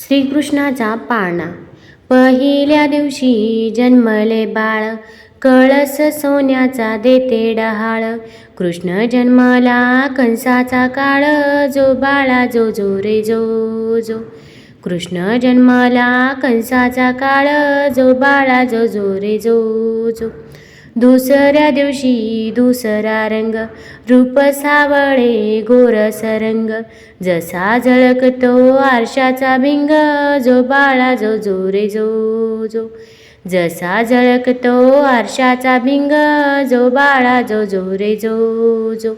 श्रीकृष्णाचा पाळणा. पहिल्या दिवशी जन्मले बाळ कळस सोन्याचा देते डहाळ. कृष्ण जन्मला कंसाचा काळ जो बाळा जो जो रे जो जो. कृष्ण जन्मला कंसाचा काळ जो बाळा जो जो रे जो जो. दुसऱ्या दिवशी दुसरा रंग रूप सावळे गोरस रंग जसा झळकतो आरशाचा भिंग जो बाळा जो जोरे जो जो. जसा झळकतो आरशाचा भिंग जो बाळा जो जोरे जो जो.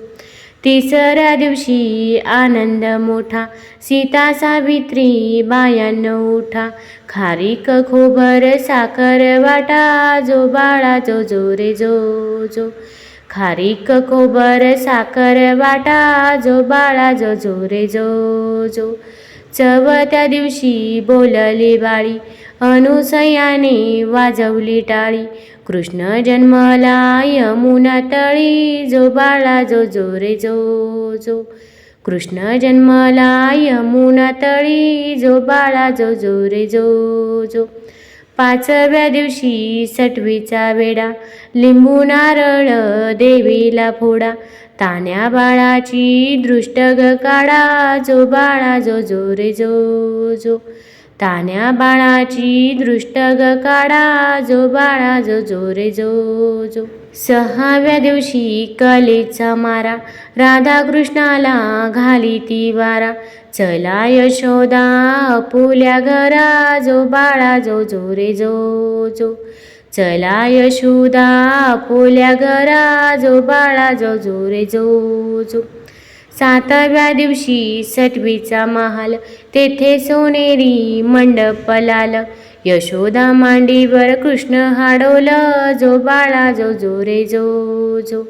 तिसऱ्या दिवशी आनंद मोठा. सीता सावित्री बायानं उठा. खारीक खोबर साखर वाटा जो बाळा जो जो रे जो जो. खारीक खोबर साखर वाटा जो बाळा जो जो रे जो जो. चवथ्या दिवशी बोलली बाळी. अनुसयाने वाजवली टाळी. कृष्ण जन्मला यमुना तळी जो बाळा जो जो रे जो जो. कृष्ण जन्मला यमुना तळी जो बाळा जो जो रे जो जो. पाचव्या दिवशी सटवीचा वेडा लिंबू नारळ देवीला फोडा. तान्या बाळाची दृष्ट काढा जो बाळा जो जो रे जो जो. तान्या बाळाची दृष्ट ग काढा जो बाळा जो जो रे जो जो. सहाव्या दिवशी कलेचा मारा राधाकृष्णाला घाली ती वारा. चला यशोदा अपुल्या घरा जो बाळा जो जो रे जो जो. चला यशोदा अपुल्या घरा जो बाळा जो जो रे जो जो. साताव्या दिवशी सटवीचा महाल तेथे सोनेरी मंडप लाल. यशोदा मांडीवर कृष्ण हाडवलं जो बाळा जो जो रे जो जो.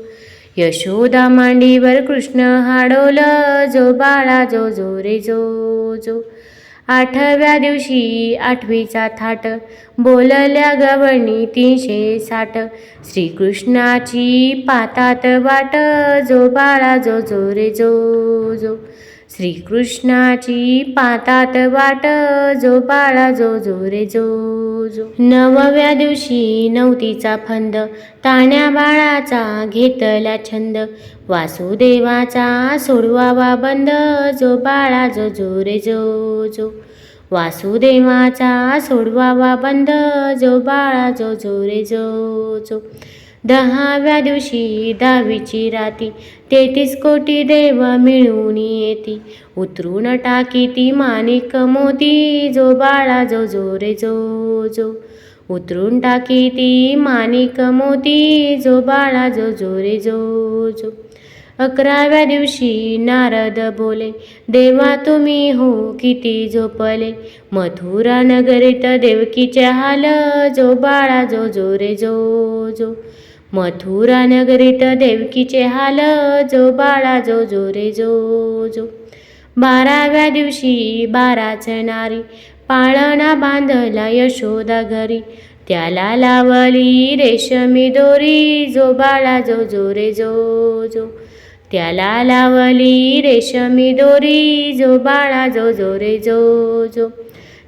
यशोदा मांडीवर कृष्ण हाडवलं जो बाळा जो जो रे जो जो. आठव्या दिवशी आठवीचा थाट. बोलल्या गवणी तीनशे साठ. श्रीकृष्णाची पातात वाट. जो बाळा जो जो रे जो जो. श्रीकृष्णाची पातात वाट जो बाळा जो जो रे जो जो. नवव्या दिवशी नवतीचा फंद ताण्या बाळाचा घेतला छंद. वासुदेवाचा सोडवावा बंद जो बाळा जो जो रे जो जो. वासुदेवाचा सोडवावा बंद जो बाळा जो जो रे जो जो. दहाव्या दिवशी दहावीची राती तेहतीस कोटी देव मिळून येती. उतरून टाकी ती माणिक मोती जो बाळा जो जो रे जो जो. उतरून टाकी ती माणिक मोती जो बाळा जो जो रे जो जो. अकराव्या दिवशी नारद बोले देवा तुम्ही हो किती झोपले. मथुरा नगरीत देवकीचे हाल जो बाळा जो जो रे जो जो. मथुरा नगरीत देवकीचे हाल जो बाळा जो जो रे जो जो. बाराव्या दिवशी बाराच नारी पाळणा बांधला यशोदा घरी. त्याला लावली रेशमी दोरी जो बाळा जो जो रे जो जो. त्याला लावली रेशमी दोरी जो बाळा जो जो रे जो जो.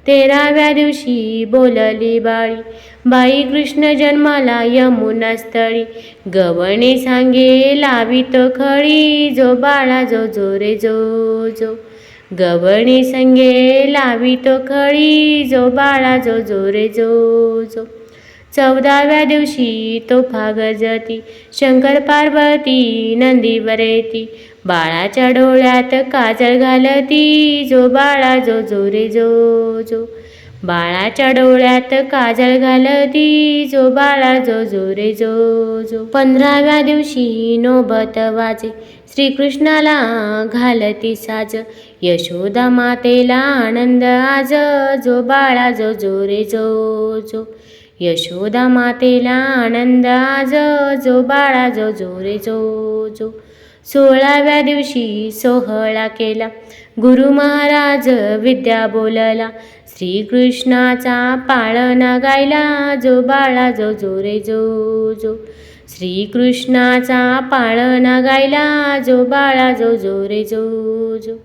तेराव्या दिवशी बोलली बाळी बाई कृष्ण जन्माला यमुना स्थळी. गवणे सांगे लावित खळी जो बाळा जो जो रे जो जो. गवणे संगे लावित खळी जो बाळा जो जो रे जो जो. चौदाव्या दिवशी तोफा गजती शंकर पार्वती नंदीवर येती बाळाच्या डोळ्यात काजळ घालती. जो बाळा जो जो रे जो जो. बाळाच्या डोळ्यात काजळ घालती. जो बाळा जो जो रे जो जो. पंधराव्या दिवशी नोबत वाजे. श्रीकृष्णाला घालती साज. यशोदा मातेला आनंद आज. जो बाळा जो जो रे जो जो. यशोदा मातेला आनंदा आज जो बाळा जो जो रे जो जो. सोळाव्या दिवशी सोहळा केला. गुरु महाराज विद्या बोलला श्रीकृष्णाचा पाळणा गायला जो बाळा जो जो रे जो जो. श्रीकृष्णाचा पाळणा गायला जो बाळा जो जो रे जो जो.